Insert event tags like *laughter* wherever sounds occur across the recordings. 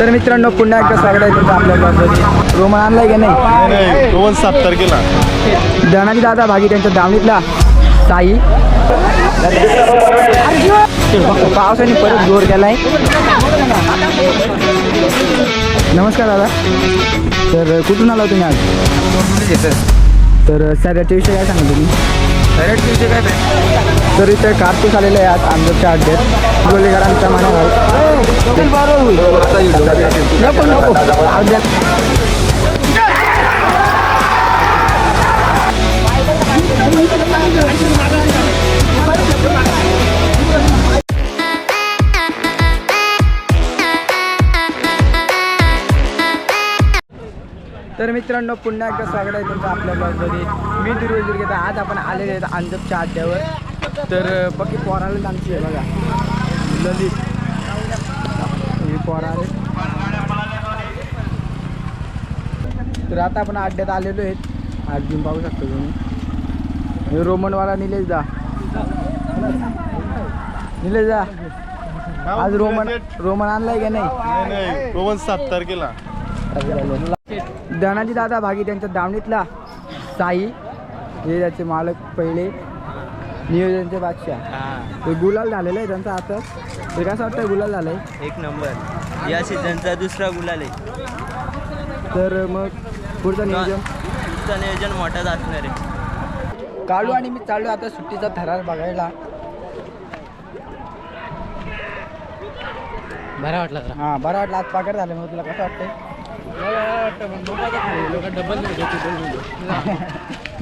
तर मित्रांनो पुन्हा एकदा स्वागत आहे तुमचं आपल्या रोमन आणलाय की नाही? दोन सात तारखेला. धनाजी दादा भागी त्यांच्या दावणीतला. साई. पावसाने परत जोर केलाय. नमस्कार दादा. तर कुठून आला तुम्ही आज? तर सर याच्या विषयी काय सांगा तुम्ही? तर इथे कारतूस आलेलं आहे आज आंबेच्या अड्ड्यात गोलेकरांचा मानव मित्रांनो पुन्हा एकदा स्वागत आहे तुमचं आपल्या ब्लॉगमध्ये मी दुर्गेत आज आपण आलेले आहेत अंजपच्या अड्ड्यावर तर बाकी पोराला आमची आहे बघा. ललित. हे पोरा तर आता आपण अड्ड्यात आलेलो आहेत. अर्जुन पाहू शकतो तुम्ही. हे रोमनवाला निलेश दा निलेश दा आज रोमन रोमन आणलाय का नाही? दोन सात तारखेला. धनाजी दादा भागी त्यांच्या दावणीतला साई. हे त्याचे मालक पहिले. नियोजनचे बादशाह. ते गुलाल झालेलं आहे त्यांचा आता ते कसं वाटतं गुलाल झालंय? एक नंबर. या सीझनचा दुसरा गुलाल आहे. तर मग पुढचं नियोजन? तुमचं नियोजन मोठाच असणार आहे. काढू आणि मी चाललो आता सुट्टीचा थरार बघायला. बरा वाटला हा बरं वाटलं. आज पाकर झालं मग तुला कसं वाटतंय?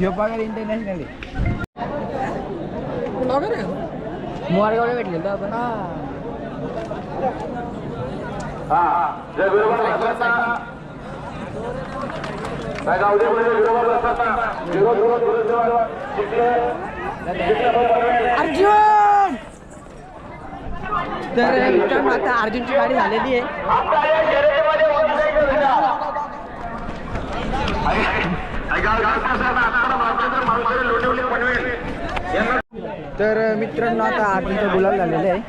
यो पगार इंटरनॅशनल मोरगावला भेटले तर आपण अर्जुन! तर मित्रांनो आता अर्जुनची गाडी झालेली आहे. तर मित्रांनो आता अर्जुनचा गुलाब झालेला आहे.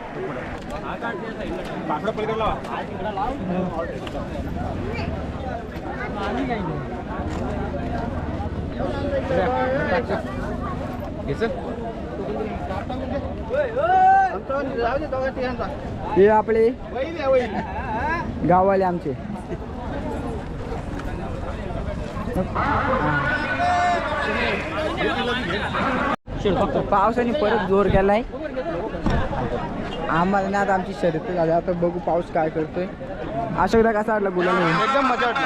हे आपले गाववाले आमचे. पावसाने परत जोर केलाय आम्हाला नाही आता आमची शर्यत झाली आता बघू पाऊस काय करतोय अशोकदा कसा वाटला गुलाल एकदम मजा वाटली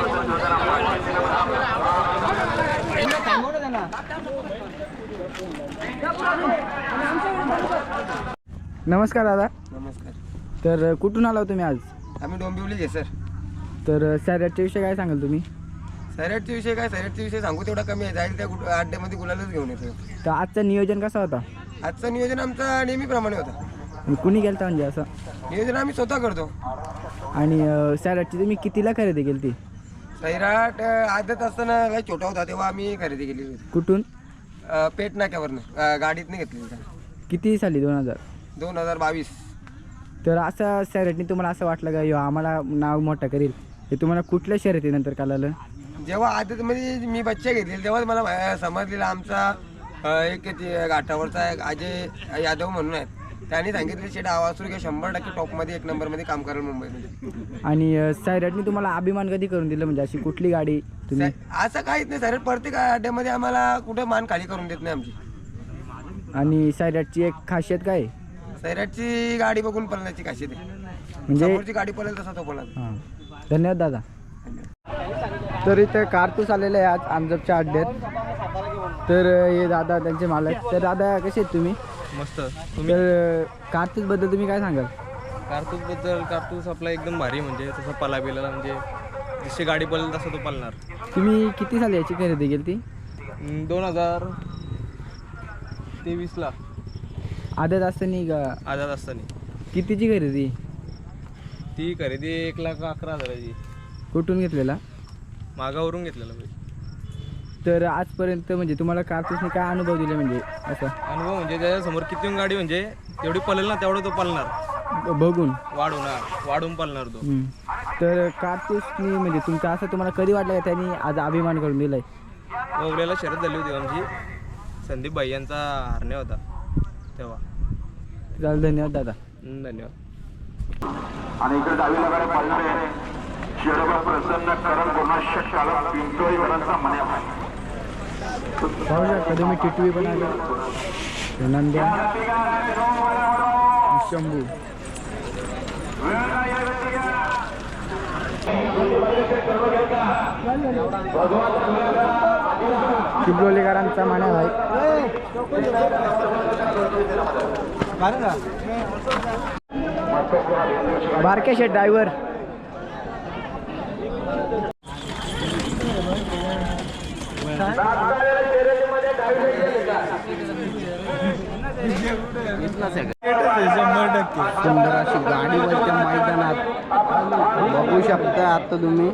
नमस्कार दादा. नमस्कार. तर कुठून आला हो तुम्ही आज? आम्ही डोंबिवलीचे सर. तर सॅरेटच्या विषयी काय सांगाल तुम्ही? सैराटचे विषय काय? सैराटचे विषय सांगू तेवढा कमी आहे. जाईल त्या गुट- अड्ड्यामध्ये गुलालच घेऊन येतो तर आजचं नियोजन कसं होता? आजचं नियोजन आमचा नेहमीप्रमाणे होता. कुणी गेलता म्हणजे असं? नियोजन आम्ही स्वतः करतो. आणि सॅरेटची तुम्ही कितीला खरेदी केली ती सैराट अं, आदत असताना लय छोटा होता तेव्हा आम्ही खरेदी केली होती. कुठून? अं, पेट नाक्यावरनं अं, गाडीतनं घेतली होती. किती साली दोन हजार? दोन हजार बावीस. तर असं शर्यतीने तुम्हाला असं वाटलं का यो आम्हाला नाव मोठं करेल? हे तुम्हाला कुठल्या शर्यतीनंतर कळालं? जेव्हा आदतमध्ये मी बच्चा घेतलेला तेव्हाच मला समजलेला आमचा अं, एक ते घाटावरचा एक अजय यादव म्हणून आहेत. त्यांनी सांगितले शेट आवासूर किंवा शंभर टक्के टॉपमध्ये एक नंबरमध्ये काम करेल मुंबईमध्ये. आणि सायरटने तुम्हाला अभिमान कधी करून दिलं? म्हणजे अशी कुठली गाडी तुम्ही असं काहीच नाही सर प्रत्येक अड्ड्यामध्ये आम्हाला कुठं मान खाली करून देत नाही आमची. आणि सायरटची एक खासियत काय? आहे? सैराटची गाडी बघून पळण्याची खासियत आहे. म्हणजे समोरची गाडी पळेल तसा तो पळेल. हां. धन्यवाद दादा. तर इथे कारतूस आलेलं आहे आज आंजपच्या अड्ड्यात. तर हे दादा त्यांचे मालक. तर दादा कसे आहेत तुम्ही? मस्त. तर कार्तिकबद्दल तुम्ही काय सांगाल? कारतूसबद्दल कारतूस आपला एकदम भारी म्हणजे तसं पला बिलाला म्हणजे जशी गाडी पळेल तसं तो पळणार. तुम्ही किती साली याची खरेदी केली ती? दोन हजार तेवीसला आदत असताना का? आझाद असताना. कितीची खरेदी? ती खरेदी एक लाख अकरा हजाराची कुठून घेतलेला? मागावरून घेतलेला पाहिजे तर आजपर्यंत म्हणजे तुम्हाला कार्तिकने काय अनुभव दिले म्हणजे असं? अनुभव म्हणजे त्याच्यासमोर किती गाडी म्हणजे तेवढी पळेल ना तेवढं तो पळणार. ब- बघून. वाढून वाढून पळणार तो. हम्म. तर कार्तिकनी म्हणजे तुमचं असं तुम्हाला कधी वाटलं का त्यांनी आज अभिमान करून दिलाय? ओवल्याला शरद झाली होती आमची. संदीप भाई यांचा हरणे होता. तेव्हा. चालेल धन्यवाद दादा. धन्यवाद. आणि इकडे डावीला गाडी पाहिजे शिरोबा प्रसन्न करण गुणाशक चालक पिंटोळीवाल्यांचा मन्या आहे पाहू शकता तुम्ही टिटवी पण आले. नंद्या शंभू. चिपळोलीकरांचा मान्या भाई. बारके शेट ड्रायव्हर. सुंदर अशी गाडी वरच्या मैदानात. बघू शकता आता तुम्ही.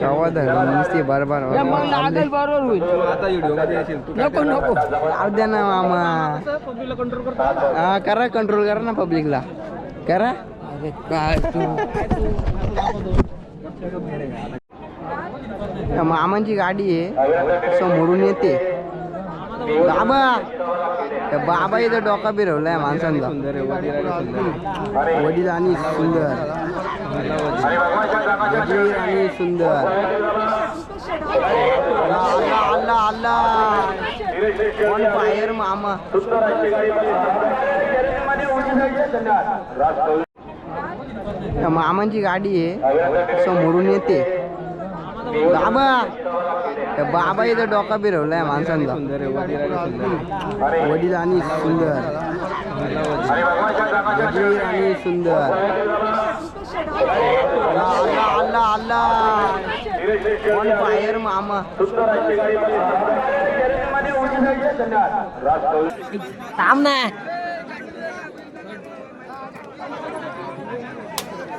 केव्हा धरण नसते बरोबर नको नको. जाऊ द्या ना मामा. हा करा कंट्रोल करा ना पब्लिकला. करा. *laughs* काय तू मामांची गाडी आहे. समोरून येते. बाबा! त्या बाबा इथं डोका बिरवलाय माणसांचा. वडील आणि सुंदर. वडील आणि सुंदर. अल्ला अल्ला ऑन फायर मामा. मामांची गाडी आहे समोरून येते बाबा त्या बाबा इथं डोका बिरवलाय माणसांचा वडील आणि सुंदर वडील आणि सुंदर अल्ला अल्ला अल्ला ऑन फायर मामा थांब ना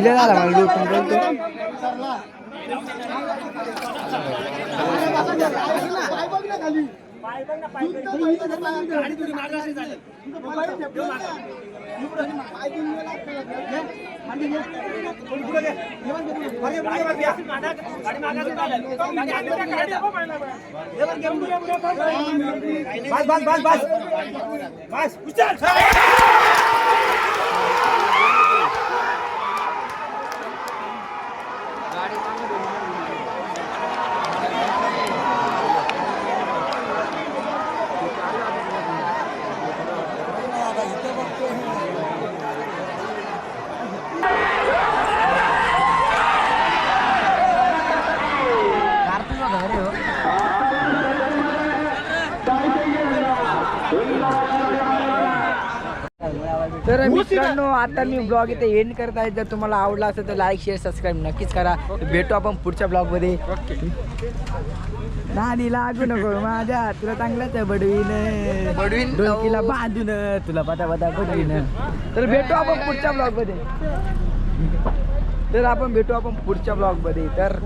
डिले झाला मला पण बोलतो बस बस बस बस. बस तर मित्रांनो आता मी ब्लॉग इथे एंड करत आहे. जर तुम्हाला आवडला असेल तर लाईक शेअर सबस्क्राईब नक्कीच करा. भेटू आपण पुढच्या ब्लॉगमध्ये. नादी लागू नको माझ्या तुला चांगलाच आहे बडवीन. बडवीन? डोकीला बांधून तुला पता पता बडवीन. तर भेटू आपण पुढच्या ब्लॉगमध्ये. तर आपण भेटू आपण पुढच्या ब्लॉगमध्ये. तर